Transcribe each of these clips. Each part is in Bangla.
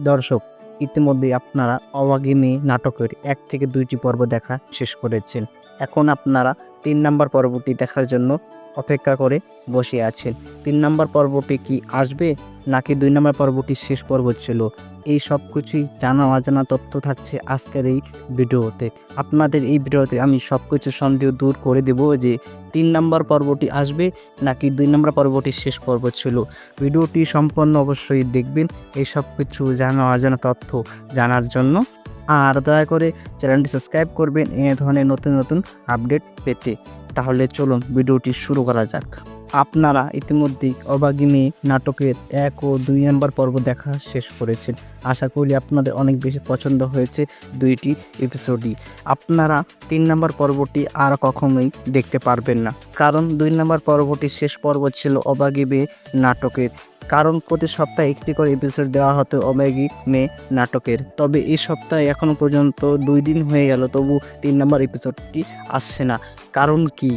দর্শক ইতিমধ্যে আপনারা অবাগিনী নাটকের এক থেকে দুইটি পর্ব দেখা শেষ করেছেন। এখন আপনারা তিন নম্বর পর্বটি দেখার জন্য অপেক্ষা করে বসে আছেন তিন নম্বর পর্বটি কি আসবে? নাকি দুই নম্বর পর্বটি শেষ পর্ব ছিল? এই সব কিছুই জানা অজানা তথ্য থাকছে আজকের এই ভিডিওতে। আপনাদের এই ভিডিওতে আমি সব কিছু সন্দেহ দূর করে দেব যে তিন নম্বর পর্বটি আসবে নাকি দুই নম্বর পর্বটি শেষ পর্ব ছিল। ভিডিওটি সম্পন্ন অবশ্যই দেখবেন এই সব কিছু জানা অজানা তথ্য জানার জন্য। আর দয়া করে চ্যানেলটি সাবস্ক্রাইব করবেন এ ধরনের নতুন নতুন আপডেট পেতে। তাহলে চলুন ভিডিওটি শুরু করা যাক। আপনারা ইতিমধ্যেই মেয়ে নাটকের এক ও দুই নম্বর পর্ব দেখা শেষ করেছেন। আশা করি আপনাদের অনেক বেশি পছন্দ হয়েছে দুইটি এপিসোডই আপনারা তিন নম্বর পর্বটি আর কখনোই দেখতে পারবেন না। কারণ দুই নম্বর পর্বটি শেষ পর্ব ছিল অবাগী মেয়ে নাটকের। কারণ প্রতি সপ্তাহে একটি করে এপিসোড দেওয়া হতো অবাগি মে নাটকের। তবে এই সপ্তাহে এখনও পর্যন্ত দুই দিন হয়ে গেল, তবু তিন নম্বর এপিসোডটি আসছে না। কারণ কি?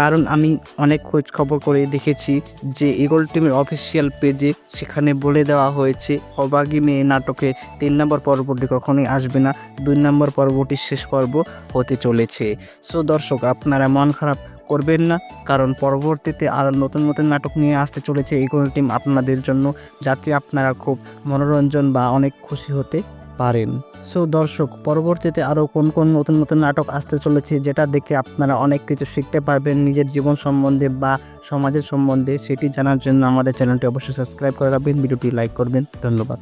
কারণ আমি অনেক খোঁজ খবর করে দেখেছি যে ইগল টিমের অফিসিয়াল পেজে সেখানে বলে দেওয়া হয়েছে অবাগি মেয়ে নাটকে তিন নম্বর পর্বটি কখনোই আসবে না, দুই নম্বর পর্বটি শেষ পর্ব হতে চলেছে। সো দর্শক, আপনারা মন খারাপ করবেন না, কারণ পরবর্তীতে আরও নতুন নতুন নাটক নিয়ে আসতে চলেছে ইগল টিম আপনাদের জন্য, যাতে আপনারা খুব মনোরঞ্জন বা অনেক খুশি হতে পারেন। সো দর্শক, পরবর্তীতে আরও কোন কোন নতুন নতুন নাটক আসতে চলেছে, যেটা দেখে আপনারা অনেক কিছু শিখতে পারবেন নিজের জীবন সম্বন্ধে বা সমাজের সম্বন্ধে, সেটি জানার জন্য আমাদের চ্যানেলটি অবশ্যই সাবস্ক্রাইব করে রাখবেন, ভিডিওটি লাইক করবেন। ধন্যবাদ।